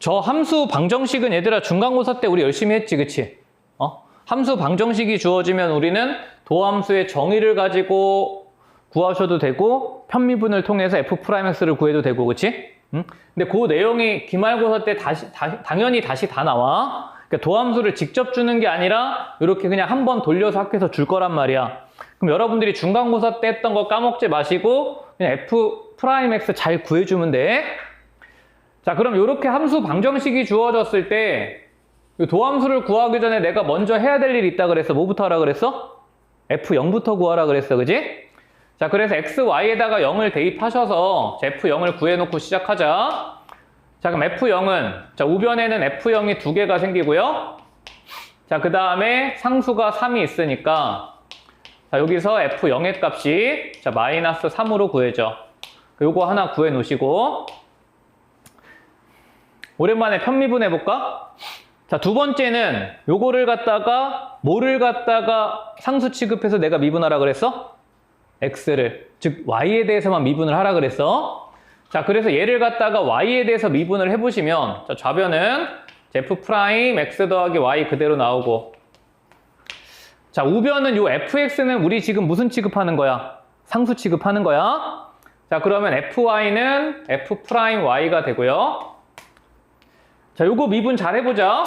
저 함수 방정식은 얘들아 중간고사 때 우리 열심히 했지, 그치? 어? 함수 방정식이 주어지면 우리는 도함수의 정의를 가지고 구하셔도 되고 편미분을 통해서 f'x를 구해도 되고, 그치? 응? 근데 그 내용이 기말고사 때 다시, 다- 당연히 다시 다 나와. 그러니까 도함수를 직접 주는 게 아니라 이렇게 그냥 한 번 돌려서 학교에서 줄 거란 말이야. 그럼 여러분들이 중간고사 때 했던 거 까먹지 마시고 그냥 f'(x) 잘 구해주면 돼. 자, 그럼 이렇게 함수 방정식이 주어졌을 때이 도함수를 구하기 전에 내가 먼저 해야 될 일이 있다 그랬어. 뭐부터 하라 그랬어? f0부터 구하라 그랬어. 그지? 자, 그래서 x, y에다가 0을 대입하셔서 자, f0을 구해놓고 시작하자. 자, 그럼 f0은 자, 우변에는 f0이 두 개가 생기고요. 자, 그 다음에 상수가 3이 있으니까 자, 여기서 f0의 값이 자, 마이너스 3으로 구해져. 요거 하나 구해 놓으시고 오랜만에 편미분 해볼까? 자, 두 번째는 요거를 갖다가 뭐를 갖다가 상수 취급해서 내가 미분하라 그랬어? x를 즉 y에 대해서만 미분을 하라 그랬어. 자, 그래서 얘를 갖다가 y에 대해서 미분을 해 보시면 자, 좌변은 f 프라임 x 더하기 y 그대로 나오고 자, 우변은 요 fx는 우리 지금 무슨 취급하는 거야? 상수 취급하는 거야. 자, 그러면 fy는 f 프라임 y가 되고요. 자, 요거 미분 잘 해보자.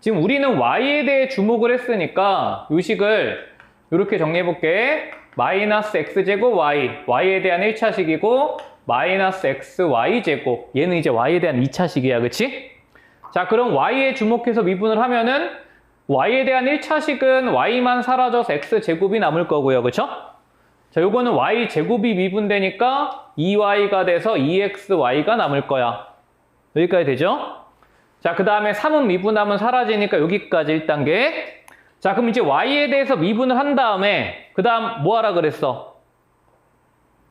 지금 우리는 y에 대해 주목을 했으니까 요 식을 이렇게 정리해볼게. 마이너스 x제곱 y, y에 대한 1차식이고 마이너스 xy제곱, 얘는 이제 y에 대한 2차식이야, 그치? 자, 그럼 y에 주목해서 미분을 하면은 y에 대한 1차식은 y만 사라져서 x제곱이 남을 거고요, 그쵸? 자, 요거는 y제곱이 미분되니까 2y가 돼서 2xy가 남을 거야. 여기까지 되죠? 자, 그 다음에 3은 미분하면 사라지니까 여기까지 1단계. 자, 그럼 이제 y에 대해서 미분을 한 다음에, 그 다음 뭐 하라 그랬어?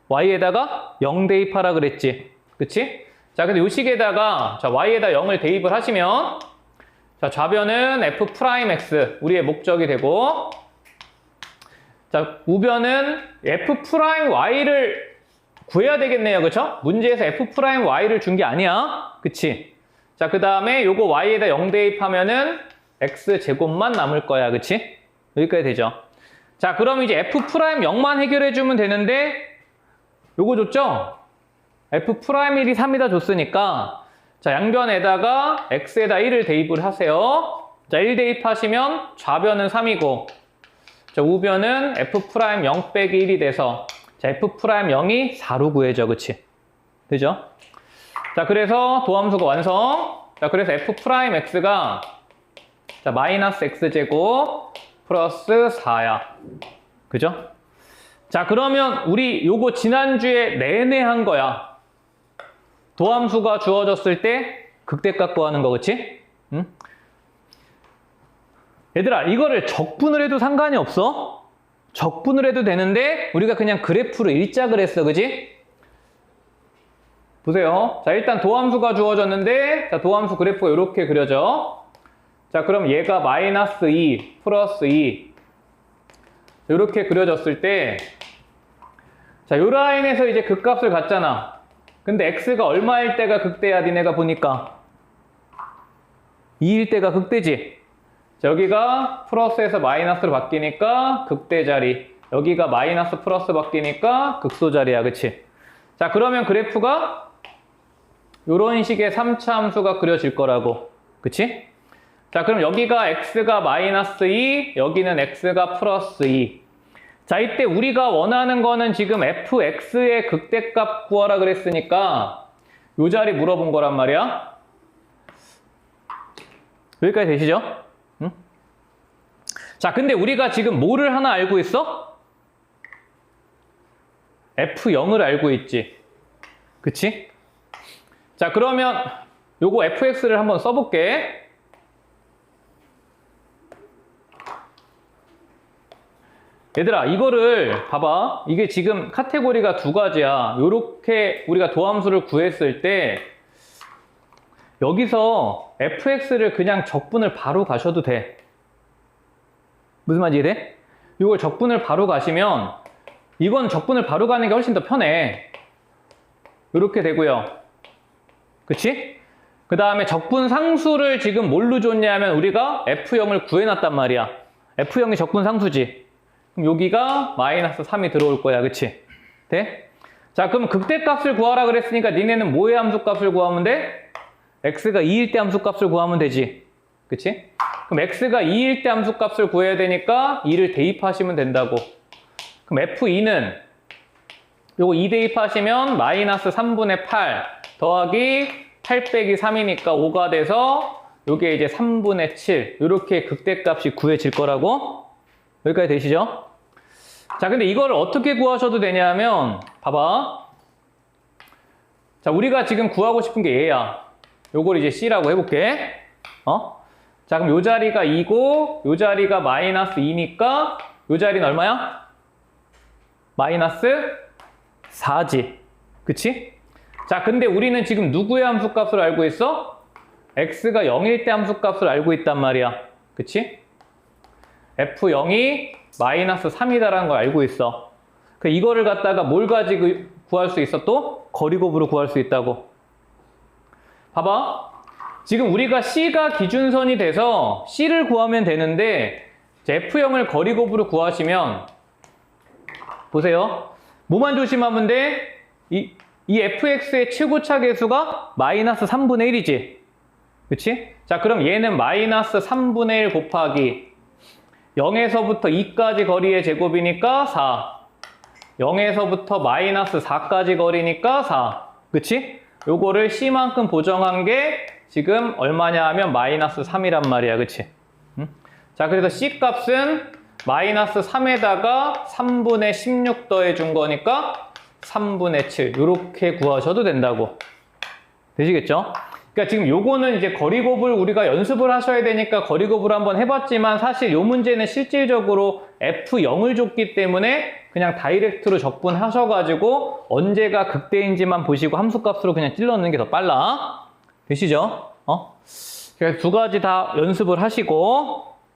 y에다가 0 대입하라 그랬지. 그치? 자, 근데 요 식에다가, 자, y에다 0을 대입을 하시면, 자, 좌변은 f'x, 우리의 목적이 되고, 자, 우변은 f'y를 구해야 되겠네요. 그쵸? 문제에서 f'y를 준 게 아니야. 그치? 자, 그 다음에 요거 y에다 0 대입하면은 x제곱만 남을 거야. 그치? 여기까지 되죠. 자, 그럼 이제 f'0만 해결해 주면 되는데 요거 줬죠? f'1이 3이다 줬으니까 자, 양변에다가 x에다 1을 대입을 하세요. 자, 1 대입하시면 좌변은 3이고 자, 우변은 f'0 빼기 1이 돼서 자, f'0이 4로 구해져. 그치? 되죠? 자, 그래서 도함수가 완성. 자, 그래서 f'x가 자, 마이너스 x제곱 플러스 4야. 그죠? 자, 그러면 우리 요거 지난주에 내내 한 거야. 도함수가 주어졌을 때 극대값 구하는 거, 그치? 응? 얘들아, 이거를 적분을 해도 상관이 없어? 적분을 해도 되는데 우리가 그냥 그래프로 일작을 했어, 그지? 보세요. 자, 일단 도함수가 주어졌는데, 자, 도함수 그래프가 이렇게 그려져. 자, 그럼 얘가 마이너스 2, 플러스 2. 이렇게 그려졌을 때, 자, 요 라인에서 이제 극값을 갖잖아. 근데 x가 얼마일 때가 극대야, 니네가 보니까? 2일 때가 극대지? 자, 여기가 플러스에서 마이너스로 바뀌니까 극대 자리. 여기가 마이너스 플러스 바뀌니까 극소 자리야, 그치? 자, 그러면 그래프가 이런 식의 3차 함수가 그려질 거라고. 그치? 자, 그럼 여기가 x가 마이너스 2, 여기는 x가 플러스 2. 자, 이때 우리가 원하는 거는 지금 fx의 극대값 구하라 그랬으니까 요 자리 물어본 거란 말이야. 여기까지 되시죠? 응? 자, 근데 우리가 지금 뭐를 하나 알고 있어? f0을 알고 있지. 그치? 자, 그러면 요거 fx를 한번 써볼게. 얘들아, 이거를 봐봐. 이게 지금 카테고리가 두 가지야. 요렇게 우리가 도함수를 구했을 때 여기서 fx를 그냥 적분을 바로 가셔도 돼. 무슨 말인지 이해돼? 이걸 적분을 바로 가시면 이건 적분을 바로 가는 게 훨씬 더 편해. 이렇게 되고요. 그치? 그 다음에 적분 상수를 지금 뭘로 줬냐면 우리가 F0을 구해놨단 말이야. F0이 적분 상수지. 그럼 여기가 마이너스 3이 들어올 거야. 그치? 돼? 자, 그럼 극대값을 구하라 그랬으니까 니네는 뭐의 함수값을 구하면 돼? x가 2일 때 함수값을 구하면 되지. 그치? 그럼 x가 2일 때 함수값을 구해야 되니까 2를 대입하시면 된다고. 그럼 f2는 요거 2 대입하시면 마이너스 3분의 8 더하기 8 빼기 3이니까 5가 돼서 요게 이제 3분의 7 이렇게 극대값이 구해질 거라고 여기까지 되시죠? 자 근데 이걸 어떻게 구하셔도 되냐면 봐봐 자 우리가 지금 구하고 싶은 게 얘야 요걸 이제 C라고 해볼게 어? 자 그럼 요 자리가 2고 요 자리가 마이너스 2니까 요 자리는 얼마야? 마이너스 4지. 그치? 자, 근데 우리는 지금 누구의 함수값을 알고 있어? x가 0일 때 함수값을 알고 있단 말이야. 그치? f0이 마이너스 3이다라는 걸 알고 있어. 그 이거를 갖다가 뭘 가지고 구할 수 있어 또? 거리곱으로 구할 수 있다고. 봐봐. 지금 우리가 C가 기준선이 돼서 C를 구하면 되는데 이제 F0을 거리곱으로 구하시면 보세요. 뭐만 조심하면 돼? 이, 이 fx의 최고차 계수가 마이너스 3분의 1이지. 그치? 자, 그럼 얘는 마이너스 3분의 1 곱하기 0에서부터 2까지 거리의 제곱이니까 4. 0에서부터 마이너스 4까지 거리니까 4. 그치? 요거를 C만큼 보정한 게 지금 얼마냐 하면 마이너스 3이란 말이야. 그치? 응? 자, 그래서 C 값은 마이너스 3에다가 3분의 16 더해 준 거니까 3분의 7 이렇게 구하셔도 된다고 되시겠죠? 그러니까 지금 요거는 이제 거리곱을 우리가 연습을 하셔야 되니까 거리곱을 한번 해봤지만 사실 요 문제는 실질적으로 F0을 줬기 때문에 그냥 다이렉트로 적분하셔가지고 언제가 극대인지만 보시고 함수값으로 그냥 찔러넣는 게 더 빨라 되시죠? 어? 그래서 두 가지 다 연습을 하시고